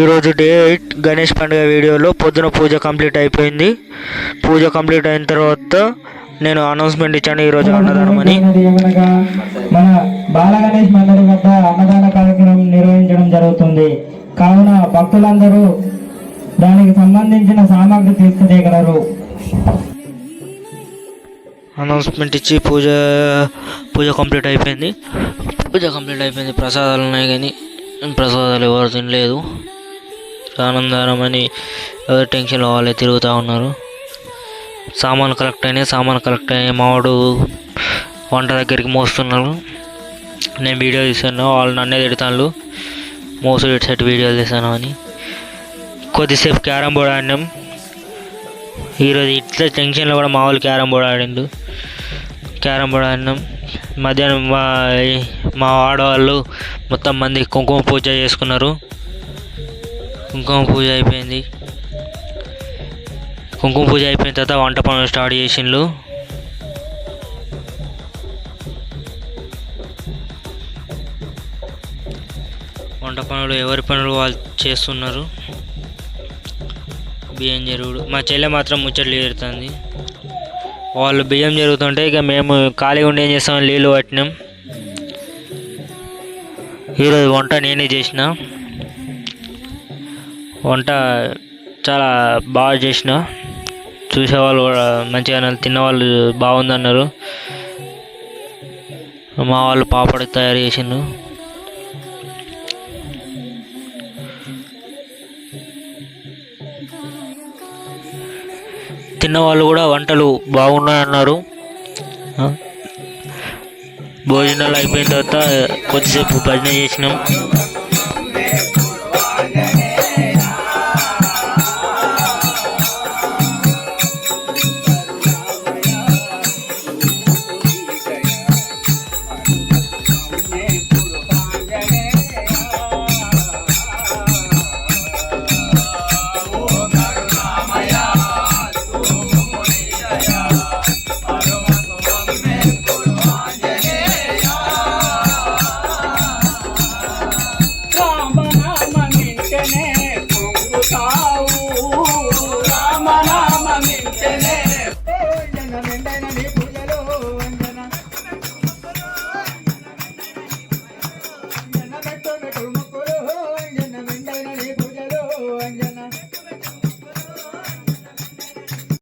ఈరోజు day eight Ganesh పండుగ వీడియోలో పొద్దున పూజ కంప్లీట్ అయిపోయింది. పూజ కంప్లీట్ అయిన తర్వాత నేను అనౌన్స్మెంట్ ఇచ్చాను ఈరోజు అన్నదానం అని. మన బాల గణేష్ మందిర్ వద్ద అన్నదాన కార్యక్రమం నిర్వహించడం జరుగుతుంది. కావున భక్తులందరూ దానికి సంబంధించిన సామాగ్రి తీసుకుతేగలరు అనౌన్స్మెంట్ ఇచ్చి పూజ పూజ కంప్లీట్ అయిపోయింది. పూజ కంప్లీట్ అయిపోయింది. ప్రసాదాలు ఉన్నాయి కానీ ప్రసాదాలు ఎవరు తినలేదు. ఆనందారమని అని ఎవరు టెన్షన్లో వాళ్ళే తిరుగుతూ ఉన్నారు. సామాన్ కలెక్ట్ అయినాయి సామాన్ కలెక్ట్ అయినాయి. మావాడు వంట దగ్గరికి మోస్తున్నారు నేను వీడియో తీసాను వాళ్ళు నన్నే తిడతాను మోసు ఇటు సైడ్ వీడియోలు తీసాను అని. కొద్దిసేపు క్యారమ్ బోర్డ్ ఆడినాం. ఈరోజు ఇట్లా టెన్షన్లో కూడా మా వాళ్ళు క్యారమ్ బోర్డ్ ఆడిండు క్యారమ్ బోర్డ్ ఆడినాం. మధ్యాహ్నం మా మా ఆడవాళ్ళు మొత్తం మంది కుంకుమ పూజ చేసుకున్నారు. కుంకుమ పూజ అయిపోయింది. కుంకుమ పూజ అయిపోయిన తర్వాత వంట పనులు స్టార్ట్ చేసిండ్రు వంట పనులు ఎవరి పనులు వాళ్ళు చేస్తున్నారు. బియ్యం జరుగుడు. మా చెల్లె మాత్రం ముచ్చట్లు జరుగుతుంది వాళ్ళు బియ్యం జరుగుతుంటే ఇక మేము ఖాళీగా ఉండి ఏం చేస్తాం? నీళ్ళు పట్టినాం. ఈరోజు వంట నేనే చేసిన. వంట చాలా బాగా చేసిన. చూసేవాళ్ళు కూడా మంచిగా అన్నారు తిన్నవాళ్ళు బాగుందన్నారు. మా వాళ్ళు పాపడ తయారు చేసిండ్రు. తిన్నవాళ్ళు కూడా వంటలు బాగున్నాయి అన్నారు. భోజనాలు అయిపోయిన తర్వాత కొద్దిసేపు భజన చేసినాం.